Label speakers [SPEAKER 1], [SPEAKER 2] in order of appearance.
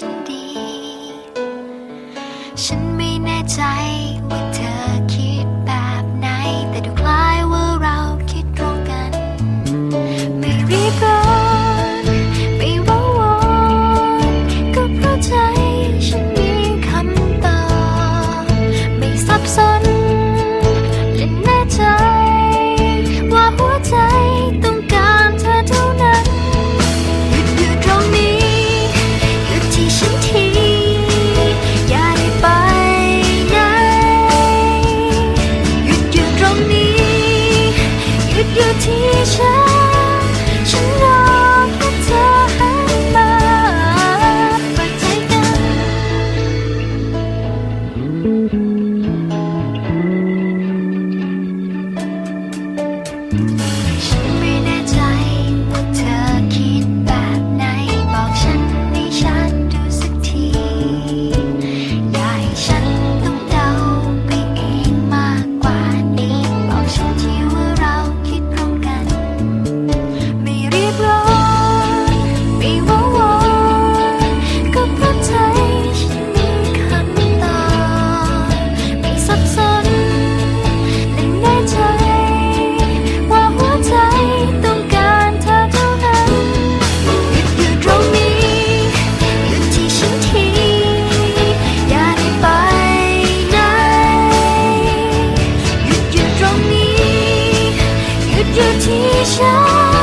[SPEAKER 1] ฉันดี ฉันไม่แน่ใจว่า ฉัน ฉันรอแค่เธอหัมาปิดใจกัน ยู่ที่ฉัน